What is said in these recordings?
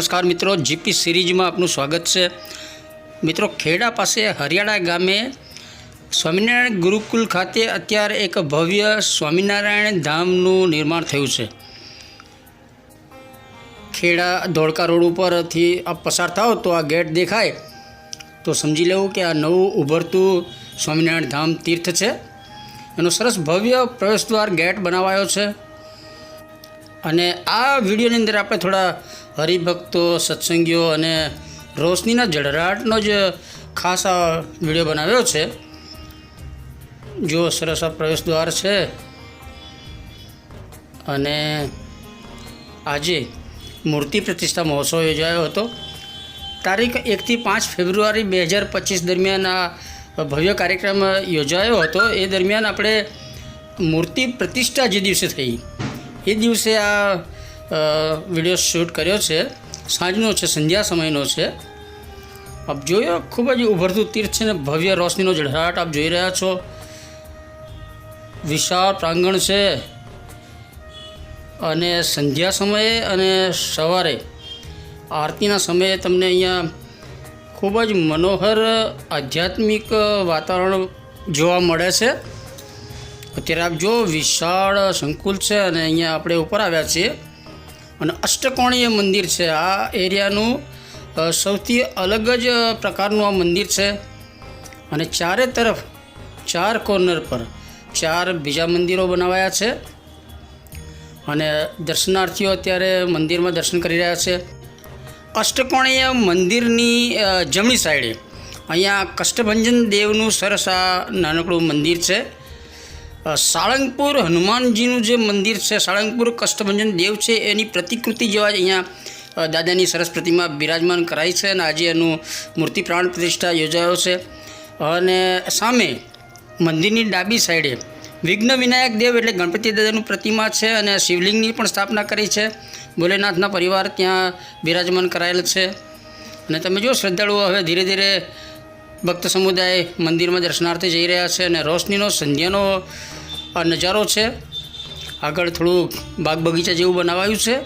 નમસ્કાર મિત્રો, જીપી સિરીઝમાં આપનું સ્વાગત છે. મિત્રો, ખેડા પાસે હરિયાળા ગામે સ્વામિનારાયણ ગુરુકુલ ખાતે અત્યારે એક ભવ્ય સ્વામિનારાયણ ધામનું નિર્માણ થયું છે. ખેડા ધોળકા રોડ ઉપરથી આપ પસાર થાઓ તો આ ગેટ દેખાય. તો સમજી લેવું કે આ નવું ઉભરતું સ્વામિનારાયણ ધામ તીર્થ છે. એનો સરસ ભવ્ય પ્રવેશદ્વાર ગેટ બનાવાયો છે. અને આ વિડીયોની અંદર આપણે થોડા હરિભક્તો, સત્સંગીઓ અને રોશનીના જડરાટનો જ ખાસ આ વીડિયો બનાવ્યો છે. જો સરસ આ પ્રવેશ દ્વાર છે. અને આજે મૂર્તિ પ્રતિષ્ઠા મહોત્સવ યોજાયો હતો. તારીખ એકથી પાંચ ફેબ્રુઆરી બે હજાર પચીસ દરમિયાન આ ભવ્ય કાર્યક્રમ યોજાયો હતો. એ દરમિયાન આપણે મૂર્તિ પ્રતિષ્ઠા જે દિવસે થઈ, એ દિવસે આ વીડિયો શૂટ કર્યો છે. સાંજનો છે, સંધ્યા સમયનો છે. આપ જોયો, ખૂબ જ ઉભરતું તીર્થ છે ને ભવ્ય રોશનીનો ઝળહળાટ આપ જોઈ રહ્યા છો. વિશાળ પ્રાંગણ છે. અને સંધ્યા સમયે અને સવારે આરતીના સમયે તમને અહીંયા ખૂબ જ મનોહર આધ્યાત્મિક વાતાવરણ જોવા મળે છે. અત્યારે આપ જો વિશાળ સંકુલ છે અને અહીંયા આપણે ઉપર આવ્યા છીએ. અને અષ્ટકોણીય મંદિર છે. આ એરિયાનું સૌથી અલગ જ પ્રકારનું આ મંદિર છે. અને ચારે તરફ ચાર કોર્નર પર ચાર બીજા મંદિરો બનાવાયા છે. અને દર્શનાર્થીઓ અત્યારે મંદિરમાં દર્શન કરી રહ્યા છે. અષ્ટકોણીય મંદિરની જમણી સાઈડે અહીંયા કષ્ટભંજન દેવનું સરસ આ નાનકડું મંદિર છે. સાળંગપુર હનુમાનજીનું જે મંદિર છે, સાળંગપુર કષ્ટભંજન દેવ છે, એની પ્રતિકૃતિ જેવા જ અહીંયા દાદાની સરસ પ્રતિમા બિરાજમાન કરાઈ છે અને આજે એનું મૂર્તિ પ્રાણ પ્રતિષ્ઠા યોજાયો છે. અને સામે મંદિરની ડાબી સાઈડે વિઘ્ન વિનાયક દેવ એટલે ગણપતિ દાદાનું પ્રતિમા છે અને શિવલિંગની પણ સ્થાપના કરી છે. ભોલેનાથના પરિવાર ત્યાં બિરાજમાન કરાયેલ છે. અને તમે જો શ્રદ્ધાળુઓ હવે ધીરે ધીરે ભક્ત સમુદાય મંદિરમાં દર્શનાર્થે જઈ રહ્યા છે અને રોશનીનો, સંધ્યાનો આ નજારો છે. આગળ થોડું બાગ બગીચા જેવું બનાવાયું છે.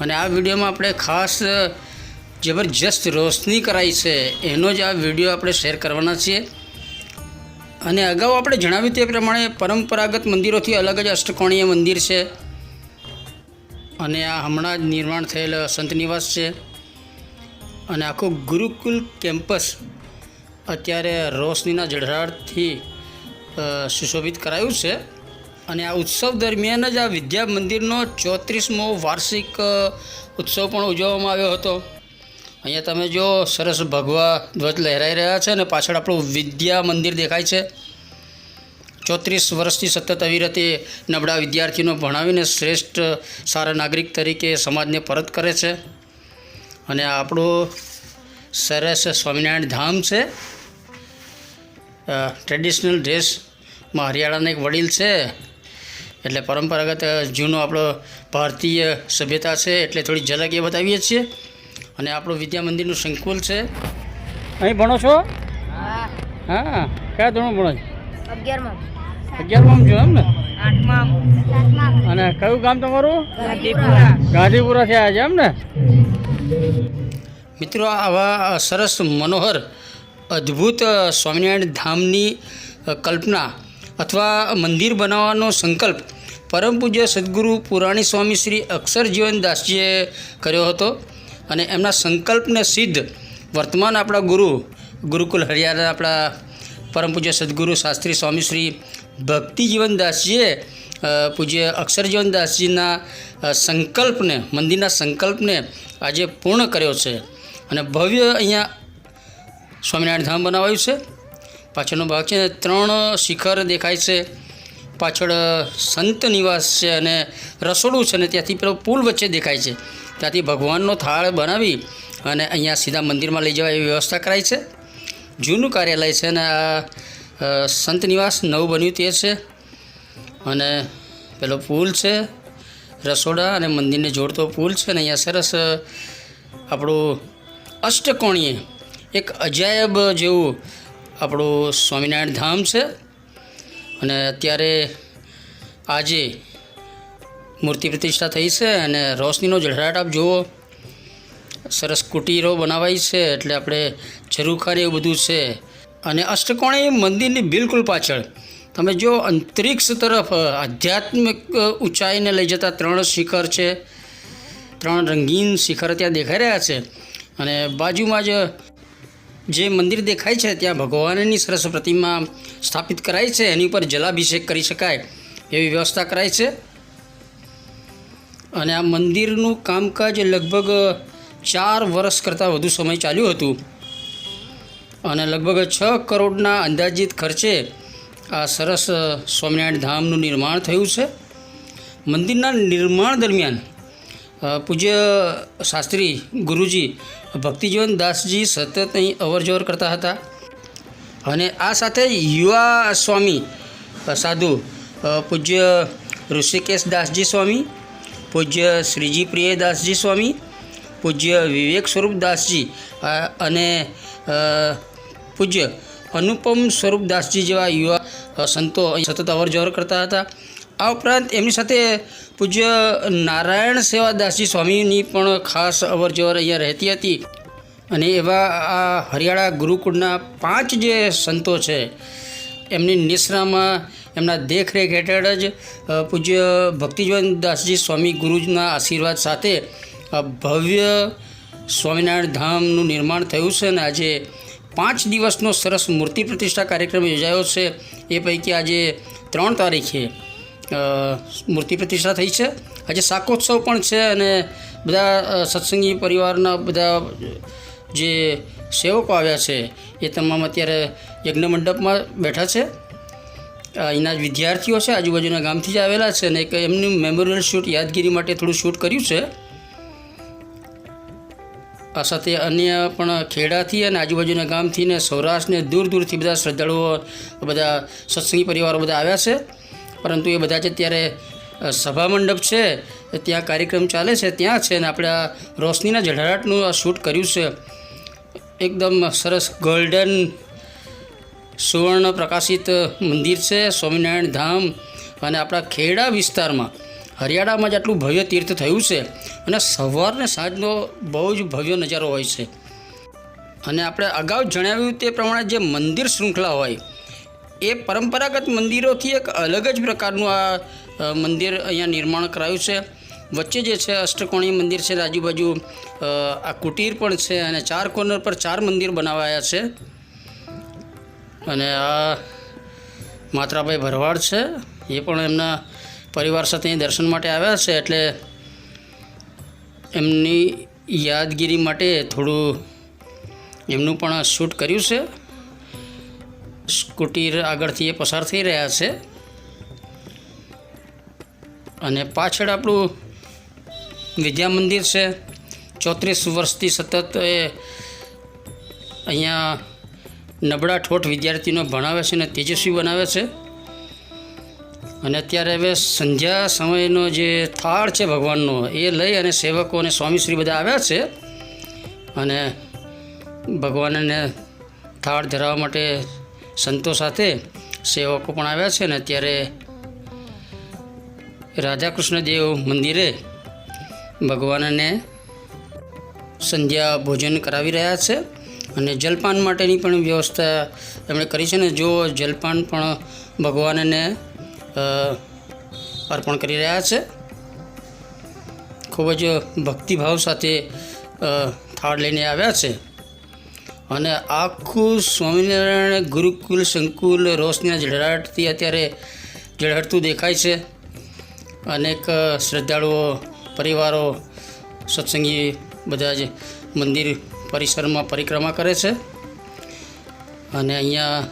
અને આ વિડીયોમાં આપણે ખાસ જબરજસ્ત રોશની કરાઈ છે. એનો જ આ વીડિયો આપણે શેર કરવાના છીએ. અને અગાઉ આપણે જણાવ્યું તે પ્રમાણે પરંપરાગત મંદિરોથી અલગ જ અષ્ટકોણીય મંદિર છે. અને આ હમણાં જ નિર્માણ થયેલ સંત નિવાસ છે. અને આખું ગુરુકુલ કેમ્પસ અત્યારે રોશનીના જળહળાટથી સુશોભિત કરાયું છે. અને આ ઉત્સવ દરમિયાન જ આ વિદ્યા મંદિરનો ચોત્રીસમો વાર્ષિક ઉત્સવ પણ ઉજવવામાં આવ્યો હતો. અહીંયા તમે જો સરસ ભગવા ધ્વજ લહેરાઈ રહ્યા છે અને પાછળ આપણું વિદ્યા મંદિર દેખાય છે. ચોત્રીસ વર્ષથી સતત અવિરતે નબળા વિદ્યાર્થીઓને ભણાવીને શ્રેષ્ઠ સારા નાગરિક તરીકે સમાજને પરત કરે છે. અને આપણું સરસ સ્વામિનારાયણ ધામ છે. ટ્રેડિશનલ ડ્રેસમાં હરિયાણાના એક વડીલ છે. એટલે પરંપરાગત જૂનો આપણો ભારતીય સભ્યતા છે એટલે થોડી ઝલક એ બતાવીએ છીએ. અને આપણું વિદ્યા મંદિરનું સંકુલ છે. અહીં ભણો છો? હા. કયા ધોરણ ભણો છો? અગિયારમાં. અગિયારમાં છો એમ ને? અને કયું ગામ તમારું? ગાંધીપુરા. થયા છે એમ ને? મિત્રો આવા સરસ મનોહર અદ્ભુત સ્વામિનારાયણ ધામની કલ્પના અથવા મંદિર બનાવવાનો સંકલ્પ પરમ પૂજ્ય સદગુરુ પુરાણી સ્વામી શ્રી અક્ષર જીવનદાસજીએ કર્યો હતો અને એમના સંકલ્પને સિદ્ધ વર્તમાન આપણા ગુરુ ગુરુકુલ હરિયાણા આપણા પરમ પૂજ્ય સદગુરુ શાસ્ત્રી સ્વામી શ્રી ભક્તિ જીવનદાસજીએ અ, પૂજ્ય અક્ષર જીવનદાસજીના અ, સંકલ્પને, મંદિરના સંકલ્પને આજે પૂર્ણ કર્યો છે. અને ભવ્ય અહીંયા સ્વામિનારાયણ ધામ બનાવાયું છે. પાછળનો ભાગ છે, ત્રણ શિખર દેખાય છે. પાછળ સંત નિવાસ છે અને રસોડું છે અને ત્યાંથી પેલો પુલ વચ્ચે દેખાય છે. ત્યાંથી ભગવાનનો થાળ બનાવી અને અહીંયા સીધા મંદિરમાં લઈ જવા એવી વ્યવસ્થા કરાઈ છે. જૂનું કાર્યાલય છે અને આ સંત નિવાસ નવું બન્યું તે છે. અને પેલો પુલ છે. રસોડા અને મંદિરને જોડતો પુલ છે અને અહીંયા સરસ આપણું અષ્ટકોણીય, એક અજાયબ જેવું આપણું સ્વામિનારાયણ ધામ છે. અને અત્યારે આજે મૂર્તિ પ્રતિષ્ઠા થઈ છે અને રોશનીનો ઝળહળાટ આપ જુઓ. સરસ કુટીરો બનાવાઈ છે એટલે આપણે ઝરૂખાને એવું બધું છે. અને અષ્ટકોણી મંદિરની બિલકુલ પાછળ તમે જો અંતરિક્ષ તરફ આધ્યાત્મિક ઊંચાઈને લઈ જતા ત્રણ શિખર છે, ત્રણ રંગીન શિખર ત્યાં દેખાઈ રહ્યા છે અને બાજુમાં જ જે મંદિર દેખાય છે, ત્યાં ભગવાનની સરસ પ્રતિમા સ્થાપિત કરાઈ છે, એની ઉપર જલાભિષેક કરી શકાય એવી વ્યવસ્થા કરાઈ છે. અને આ મંદિરનું કામકાજ લગભગ ચાર વર્ષ કરતાં વધુ સમય ચાલ્યું હતું. અને લગભગ છ કરોડના અંદાજિત ખર્ચે આ સરસ સ્વામિનારાયણ ધામનું નિર્માણ થયું છે. મંદિરના નિર્માણ દરમિયાન પૂજ્ય શાસ્ત્રી ગુરુજી ભક્તિજીવન દાસજી સતત અહીં અવરજવર કરતા હતા. અને આ સાથે યુવા સ્વામી સાધુ પૂજ્ય ઋષિકેશ દાસજી સ્વામી, પૂજ્ય શ્રીજી પ્રિયદાસજી સ્વામી, પૂજ્ય વિવેક સ્વરૂપ દાસજી અને પૂજ્ય અનુપમ સ્વરૂપ દાસજી જેવા યુવા સંતો સતત અવરજવર કરતા હતા. આ ઉપરાંત એમની સાથે પૂજ્ય નારાયણ સેવાદાસજી સ્વામીની પણ ખાસ અવરજવર અહીંયા રહેતી હતી. અને એવા આ હરિયાળા ગુરુકુળના પાંચ જે સંતો છે, એમની નિશ્રામાં એમના દેખરેખ હેઠળ જ પૂજ્ય ભક્તિજીવન દાસજી સ્વામી ગુરુજીના આશીર્વાદ સાથે ભવ્ય સ્વામિનારાયણ ધામનું નિર્માણ થયું છે. અને આજે પાંચ દિવસનો સરસ મૂર્તિ પ્રતિષ્ઠા કાર્યક્રમ યોજાયો છે. એ પૈકી આજે ત્રણ તારીખે મૂર્તિ પ્રતિષ્ઠા થઈ છે. આજે શાકોત્સવ પણ છે અને બધા સત્સંગી પરિવારના બધા, જે સેવકો આવ્યા છે, એ તમામ અત્યારે યજ્ઞ મંડપમાં બેઠા છે. અહીંના વિદ્યાર્થીઓ છે, આજુબાજુના ગામથી જ આવેલા છે અને એક એમનું મેમોરિયલ શૂટ યાદગીરી માટે થોડું શૂટ કર્યું છે. આ સાથે અન્ય પણ ખેડાથી અને આજુબાજુના ગામથી ને સૌરાષ્ટ્રને દૂર દૂરથી બધા શ્રદ્ધાળુઓ, બધા સત્સંગી પરિવારો બધા આવ્યા છે. પરંતુ એ બધા જ અત્યારે સભા મંડપ છે ત્યાં કાર્યક્રમ ચાલે છે, ત્યાં છે અને આપણે આ રોશનીના જઢરાટનું આ શૂટ કર્યું છે. એકદમ સરસ ગોલ્ડન સુવર્ણ પ્રકાશિત મંદિર છે, સ્વામિનારાયણ ધામ અને આપણા ખેડા વિસ્તારમાં. હરિયાણામાં જ આટલું ભવ્ય તીર્થ થયું છે અને સવાર ને સાંજનો બહુ જ ભવ્ય નજારો હોય છે. અને આપણે અગાઉ જણાવ્યું તે પ્રમાણે જે મંદિર શૃંખલા હોય, એ પરંપરાગત મંદિરોથી એક અલગ જ પ્રકારનું આ મંદિર અહીંયા નિર્માણ કરાયું છે. વચ્ચે જે છે અષ્ટકોણીય મંદિર છે, આજુબાજુ આ કુટીર પણ છે અને ચાર કોર્નર પર ચાર મંદિર બનાવાયા છે. અને આ માત્રાભાઈ ભરવાડ છે, એ પણ એમના પરિવાર સાથે અહીં દર્શન માટે આવ્યા છે એટલે એમની યાદગીરી માટે થોડું એમનું પણ શૂટ કર્યું છે. સ્કૂટી આગળથી એ પસાર થઈ રહ્યા છે. અને પાછળ આપણું વિદ્યા મંદિર છે. ચોત્રીસ વર્ષથી સતત એ અહીંયા નબળા ઠોઠ વિદ્યાર્થીનો ભણાવે છે અને તેજસ્વી બનાવે છે. અને અત્યારે હવે સંધ્યા સમયનો જે થાળ છે ભગવાનનો, એ લઈ અને સેવકો અને સ્વામીશ્રી બધા આવ્યા છે. અને ભગવાનને થાળ ધરાવવા માટે સંતો સાથે સેવકો પણ આવ્યા છે ને અત્યારે રાધાકૃષ્ણદેવ મંદિરે ભગવાનને સંધ્યા ભોજન કરાવી રહ્યા છે. અને જલપાન માટેની પણ વ્યવસ્થા એમણે કરી છે ને, જો જલપાન પણ ભગવાનને અર્પણ કરી રહ્યા છે. ખૂબ જ ભક્તિભાવ સાથે થાળ લઈને આવ્યા છે. અને આખું સ્વામિનારાયણ ગુરુકુલ સંકુલ રોશનીના ઝળહળાટથી અત્યારે જળહટતું દેખાય છે. અનેક શ્રદ્ધાળુઓ, પરિવારો, સત્સંગી બધા જ મંદિર પરિસરમાં પરિક્રમા કરે છે. અને અહીંયા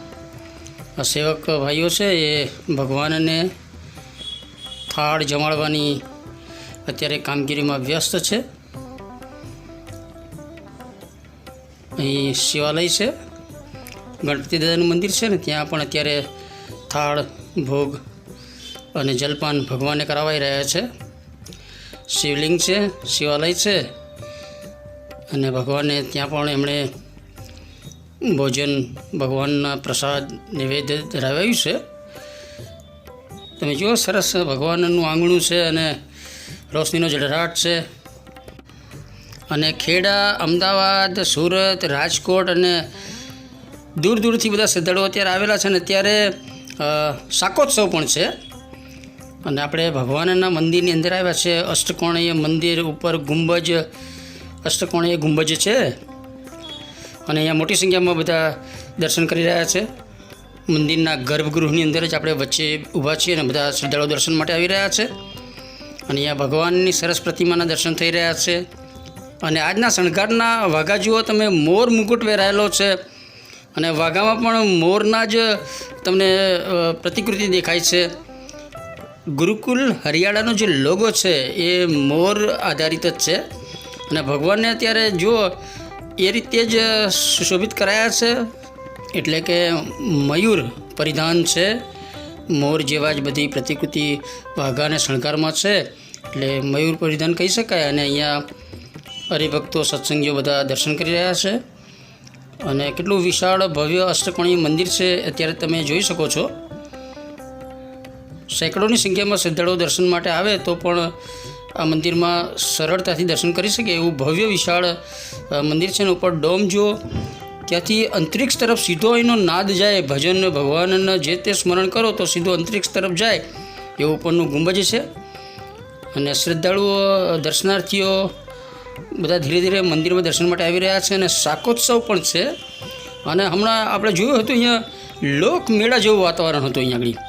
સેવક ભાઈઓ છે, એ ભગવાનને થાળ જમાડવાની અત્યારે કામગીરીમાં વ્યસ્ત છે. અહીં શિવાલય છે ગણપતિ દાદાનું મંદિર છે ને, ત્યાં પણ અત્યારે થાળ, ભોગ અને જલપાન ભગવાનને કરાવાઈ રહ્યા છે. શિવલિંગ છે, શિવાલય છે અને ભગવાનને ત્યાં પણ એમણે ભોજન ભગવાનના પ્રસાદ નિવેદ્ય ધરાવ્યું છે. તમે જુઓ, સરસ ભગવાનનું આંગણું છે અને રોશનીનો જળહળાટ છે. અને ખેડા, અમદાવાદ, સુરત, રાજકોટ અને દૂર દૂરથી બધા શ્રદ્ધાળુઓ અત્યારે આવેલા છે અને અત્યારે શાકોત્સવ પણ છે. અને આપણે ભગવાનના મંદિરની અંદર આવ્યા છે. અષ્ટકોણીય મંદિર ઉપર ગુંબજ, અષ્ટકોણીય ગુંબજ છે. અને અહીંયા મોટી સંખ્યામાં બધા દર્શન કરી રહ્યા છે. મંદિરના ગર્ભગૃહની અંદર જ આપણે વચ્ચે ઊભા છીએ અને બધા શ્રદ્ધાળુઓ દર્શન માટે આવી રહ્યા છે. અને અહીંયા ભગવાનની સરસ પ્રતિમાના દર્શન થઈ રહ્યા છે. અને આજના શણગારના વાઘા જુઓ તમે મોર મુકુટ વેરાયેલો છે. અને વાઘામાં પણ મોરના જ તમને પ્રતિકૃતિ દેખાય છે. ગુરુકુલ હરિયાળાનો જે લોગો છે, એ મોર આધારિત જ છે. અને ભગવાનને અત્યારે જુઓ એ રીતે જ સુશોભિત કરાયા છે. એટલે કે મયુર પરિધાન છે. મોર જેવા જ બધી પ્રતિકૃતિ વાઘાને શણગારમાં છે. એટલે મયુર પરિધાન કહી શકાય અને અહીંયા હરિભક્તો, સત્સંગીઓ બધા દર્શન કરી રહ્યા છે. અને કેટલું વિશાળ ભવ્ય અષ્ટકોણી મંદિર છે અત્યારે તમે જોઈ શકો છો. સેંકડોની સંખ્યામાં શ્રદ્ધાળુઓ દર્શન માટે આવે તો પણ આ મંદિરમાં સરળતાથી દર્શન કરી શકે એવું ભવ્ય વિશાળ મંદિર છે ને ઉપર ડોમ જુઓ. ત્યાંથી અંતરિક્ષ તરફ સીધો એનો નાદ જાય. ભજન ભગવાનના જે તે સ્મરણ કરો તો સીધો અંતરિક્ષ તરફ જાય. એવું ઉપરનું ગુંબજ છે. અને શ્રદ્ધાળુઓ, દર્શનાર્થીઓ બધા ધીરે ધીરે મંદિરમાં દર્શન માટે આવી રહ્યા છે અને શાકોત્સવ પણ છે. અને હમણાં આપણે જોયું હતું અહીંયા લોકમેળા જેવું વાતાવરણ હતું અહીંયા આગળ.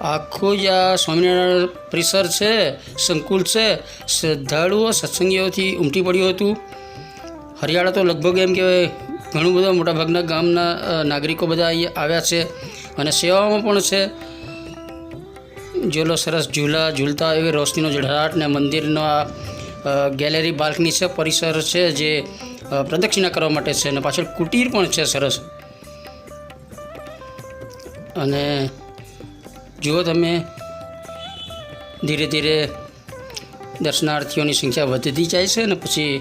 આખું જ આ સ્વામિનારાયણ પરિસર છે, સંકુલ છે. શ્રદ્ધાળુઓ સત્સંગીઓથી ઉમટી પડ્યું હતું. હરિયાળા તો લગભગ એમ કહેવાય ઘણું બધા મોટાભાગના ગામના નાગરિકો બધા અહીંયા આવ્યા છે અને સેવામાં પણ છે. જેલો સરસ ઝૂલા, ઝૂલતા એવી રોશનીનો ઝળહળાટ ને મંદિરનો આ ગેલેરી બાલ્કની છે, પરિસર છે જે પ્રદક્ષિણા કરવા માટે છે અને પાછળ કુટીર પણ છે સરસ. અને જુઓ તમે ધીરે ધીરે દર્શનાર્થીઓની સંખ્યા વધતી જાય છે અને પછી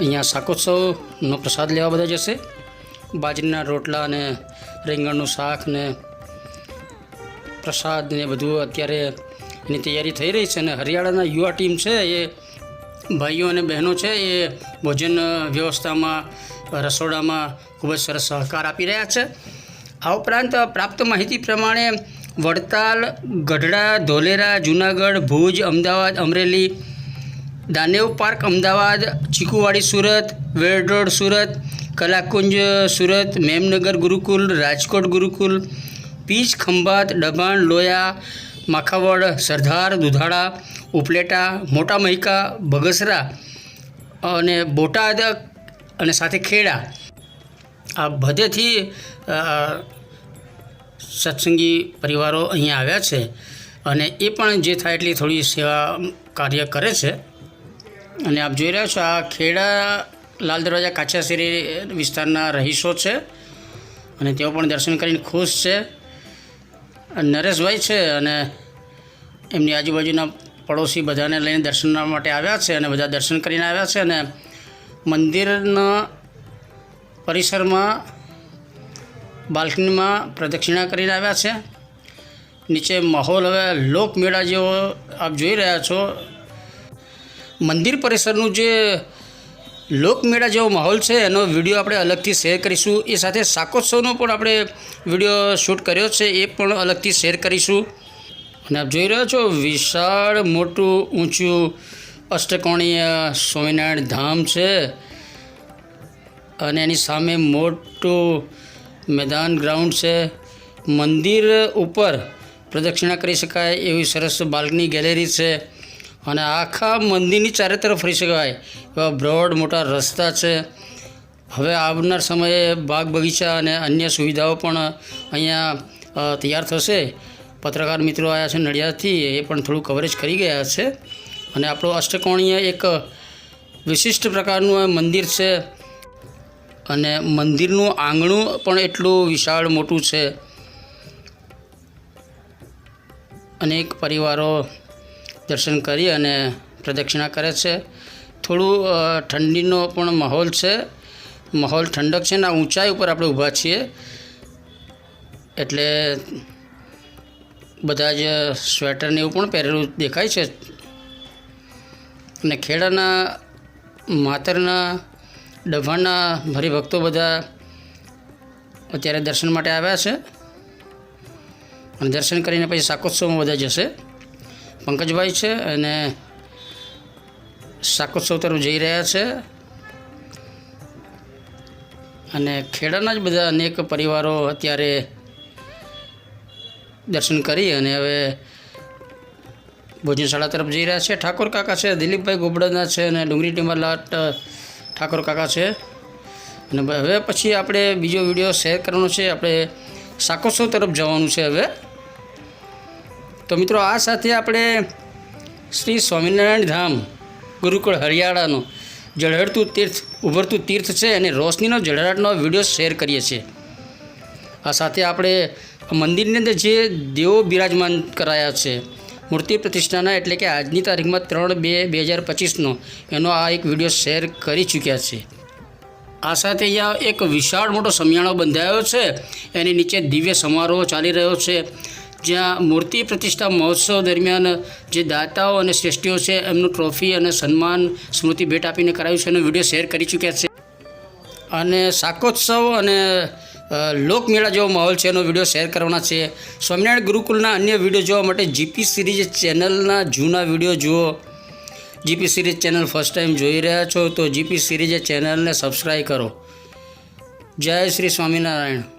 અહીંયા શાકોત્સવનો પ્રસાદ લેવા બધા જશે. બાજરીના રોટલા અને રીંગણનું શાક ને પ્રસાદ ને બધું અત્યારે એની તૈયારી થઈ રહી છે અને હરિયાણાના યુવા ટીમ છે એ, ભાઈઓ અને બહેનો છે એ ભોજન વ્યવસ્થામાં, રસોડામાં ખૂબ જ સરસ સહકાર આપી રહ્યા છે. આ ઉપરાંત પ્રાપ્ત માહિતી પ્રમાણે વડતાલ, ગઢડા, ધોલેરા, જૂનાગઢ, ભુજ, અમદાવાદ, અમરેલી, દાનેવ પાર્ક, અમદાવાદ, ચીકુવાડી સુરત વેડ રોડ સુરત, કલાકુંજ સુરત, મેમનગર ગુરુકુલ, રાજકોટ ગુરુકુલ, પીચ ખંભાત, દબાણ, લોયા, માખાવડ સરદાર દુધાળા, ઉપલેટા, મોટા મહિકા, બગસરા અને બોટાદ અને સાથે ખેડા. આ બધેથી સત્સંગી પરિવારો અહીંયા આવ્યા છે અને એ પણ જે થાય એટલી થોડી સેવા કાર્ય કરે છે. અને આપ જોઈ રહ્યા છો, આ ખેડા લાલ દરવાજા કાચાશેરી વિસ્તારના રહીશો છે અને તેઓ પણ દર્શન કરીને ખુશ છે. નરેશભાઈ છે અને એમની આજુબાજુના પડોશી બધાને લઈને દર્શન માટે આવ્યા છે અને બધા દર્શન કરીને આવ્યા છે અને મંદિરના પરિસરમાં બાલ્કનીમાં પ્રદક્ષિણા કરીને આવ્યા છે. નીચે માહોલ હવે લોકમેળા જેવો આપ જોઈ રહ્યા છો. મંદિર પરિસરનું જે લોકમેળા જેવો માહોલ છે, એનો વીડિયો આપણે અલગથી શેર કરીશું. એ સાથે શાકોત્સવનો પણ આપણે વીડિયો શૂટ કર્યો છે, એ પણ અલગથી શેર કરીશું. અને આપ જોઈ રહ્યા છો, વિશાળ મોટું ઊંચું અષ્ટકોણીય સ્વામિનારાયણ ધામ છે. અને એની સામે મોટું મેદાન ગ્રાઉન્ડ છે. મંદિર ઉપર પ્રદક્ષિણા કરી શકાય એવી સરસ બાલ્કની ગેલેરી છે અને આખા મંદિરની ચારે તરફ ફરી શકાય એવા બ્રોડ મોટા રસ્તા છે. હવે આવનાર સમયે બાગ બગીચા અને અન્ય સુવિધાઓ પણ અહીંયા તૈયાર થશે. પત્રકાર મિત્રો આવ્યા છે નડિયાદથી, એ પણ થોડું કવરેજ કરી ગયા છે. અને આપણું અષ્ટકોણીય એક વિશિષ્ટ પ્રકારનું મંદિર છે. અને મંદિરનું આંગણું પણ એટલું વિશાળ મોટું છે. અનેક પરિવારો દર્શન કરી અને પ્રદક્ષિણા કરે છે. થોડું ઠંડીનો પણ માહોલ છે. માહોલ ઠંડક છે ને આ ઊંચાઈ ઉપર આપણે ઊભા છીએ. એટલે બધા જ સ્વેટરને એવું પણ પહેરેલું દેખાય છે. અને ખેડાના, માતરના ડભાણના ભરી ભક્તો બધા અત્યારે દર્શન માટે આવ્યા છે. અને દર્શન કરીને પછી શાકોત્સવમાં બધા જશે. પંકજભાઈ છે અને શાકોત્સવ તરફ જઈ રહ્યા છે. અને ખેડાના જ બધા અનેક પરિવારો અત્યારે દર્શન કરી અને હવે ભોજનશાળા તરફ જઈ રહ્યા છે. ઠાકોર કાકા છે, દિલીપભાઈ ગોબડાના છે અને ડુંગળી ટીમાલાટ ઠાકોર કાકા છે. અને હવે પછી આપણે બીજો વીડિયો શેર કરવાનો છે. આપણે સાકોસો તરફ જવાનું છે હવે. તો મિત્રો આ સાથે આપણે શ્રી સ્વામિનારાયણ ધામ, ગુરુકુળ હરિયાળાનો જળહળતું તીર્થ, ઉભરતું તીર્થ છે અને રોશનીનો જળહળાટનો વીડિયો શેર કરીએ છીએ. આ સાથે આપણે મંદિરની અંદર જે દેવો બિરાજમાન કરાયા છે મૂર્તિ પ્રતિષ્ઠાના એટલે કે આજની તારીખમાં ત્રણ બે બે હજાર પચીસનો એનો આ એક વીડિયો શેર કરી ચૂક્યા છે. આ સાથે અહીંયા એક વિશાળ મોટો સમિયાણો બંધાયો છે. એની નીચે દિવ્ય સમારોહ ચાલી રહ્યો છે. જ્યાં મૂર્તિ પ્રતિષ્ઠા મહોત્સવ દરમિયાન જે દાતાઓ અને શ્રેષ્ઠીઓ છે, એમનું ટ્રોફી અને સન્માન સ્મૃતિ ભેટ આપીને કરાયું છે. એનો વીડિયો શેર કરી ચૂક્યા છે. અને શાકોત્સવ અને લોકમેળા જેવો માહોલ છે, એનો વીડિયો શેર કરવાના છે. સ્વામિનારાયણ ગુરુકુલના અન્ય વીડિયો જોવા માટે જીપી સિરીઝ ચેનલના જૂના વીડિયો જુઓ. GP series channel first time જોઈ રહ્યા છો તો જીપી સિરીઝ ચેનલને સબસ્ક્રાઈબ કરો. જય શ્રી સ્વામિનારાયણ.